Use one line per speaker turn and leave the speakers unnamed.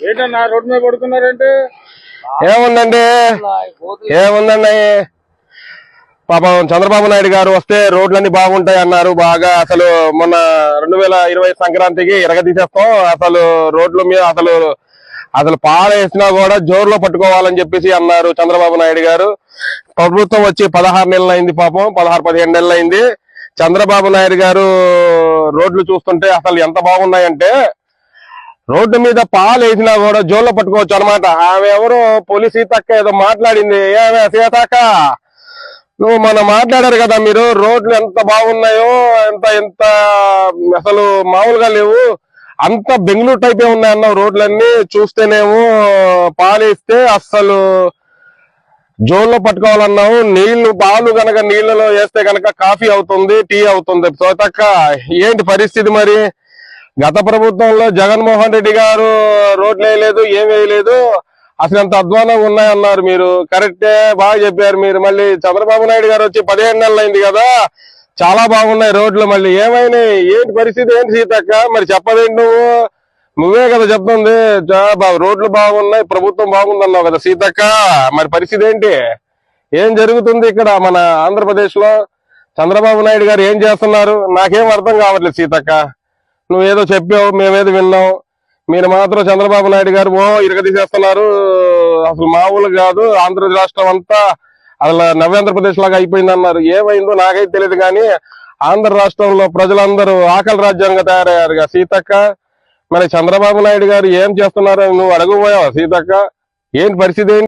ఏంటన్నా రోడ్డు మీద పడుకున్నారంటే?
ఏముందండి? ఏముందండి? పాపం చంద్రబాబు నాయుడు గారు వస్తే రోడ్లన్నీ బాగుంటాయి అన్నారు. బాగా అసలు మొన్న రెండు వేల ఇరవై సంక్రాంతికి ఎరగదీసేస్తాం. అసలు రోడ్ల మీద అసలు అసలు పాడేసినా కూడా జోరులో పట్టుకోవాలని చెప్పేసి అన్నారు చంద్రబాబు నాయుడు గారు. ప్రభుత్వం వచ్చి పదహారు నెలలు అయింది పాపం పదహారు పదిహేను నెలలు అయింది చంద్రబాబు నాయుడు గారు రోడ్లు చూస్తుంటే అసలు ఎంత బాగున్నాయంటే రోడ్డు మీద పాలు వేసినా కూడా జోల్లో పట్టుకోవచ్చు అనమాట ఆమె ఎవరో పోలీస్ తక్క ఏదో మాట్లాడింది. ఏమే సీతక్క నువ్వు మన మాట్లాడారు కదా మీరు రోడ్లు ఎంత బాగున్నాయో ఎంత ఎంత అసలు మామూలుగా లేవు. అంత బెంగళూరు టైపే ఉన్నాయి అన్నావు రోడ్లన్నీ చూస్తేనేమో పాలేస్తే అస్సలు జోన్లో పట్టుకోవాలన్నావు. నీళ్ళు పాలు గనక నీళ్ళలో వేస్తే గనక కాఫీ అవుతుంది టీ అవుతుంది. తోతక్క ఏంటి పరిస్థితి మరి? గత ప్రభుత్వంలో జగన్మోహన్ రెడ్డి గారు రోడ్లు వేయలేదు ఏం వేయలేదు. అసలు ఎంత అధ్వానంగా ఉన్నాయన్నారు మీరు. కరెక్టే బాగా చెప్పారు మీరు. మళ్ళీ చంద్రబాబు నాయుడు గారు వచ్చి పదిహేను నెలలు అయింది కదా. చాలా బాగున్నాయి రోడ్లు మళ్ళీ. ఏమైనాయి? ఏంటి పరిస్థితి? ఏంటి సీతక్క? మరి చెప్పదేంటి నువ్వు? నువ్వే కదా చెప్తుంది. రోడ్లు బాగున్నాయి ప్రభుత్వం బాగుందన్నావు కదా సీతక్క. మరి పరిస్థితి ఏంటి? ఏం జరుగుతుంది ఇక్కడ మన ఆంధ్రప్రదేశ్లో చంద్రబాబు నాయుడు గారు ఏం చేస్తున్నారు? నాకేం అర్థం కావట్లేదు సీతక్క. నువ్వేదో చెప్పావు మేమేదో విన్నాం. మీరు మాత్రం చంద్రబాబు నాయుడు గారు ఓ ఇరగదీసేస్తున్నారు. అసలు మామూలు కాదు. ఆంధ్ర రాష్ట్రం అంతా అసలు నవ్యాంధ్రప్రదేశ్ లాగా అయిపోయింది అన్నారు ఏమైందో నాకైతే తెలియదు కానీ ఆంధ్ర రాష్ట్రంలో ప్రజలందరూ ఆకలి రాజ్యంగా తయారయ్యారు సీతక్క మరి చంద్రబాబు నాయుడు గారు ఏం చేస్తున్నారు నువ్వు అడగబోయావా సీతక్క? ఏంటి పరిస్థితి ఏంటి?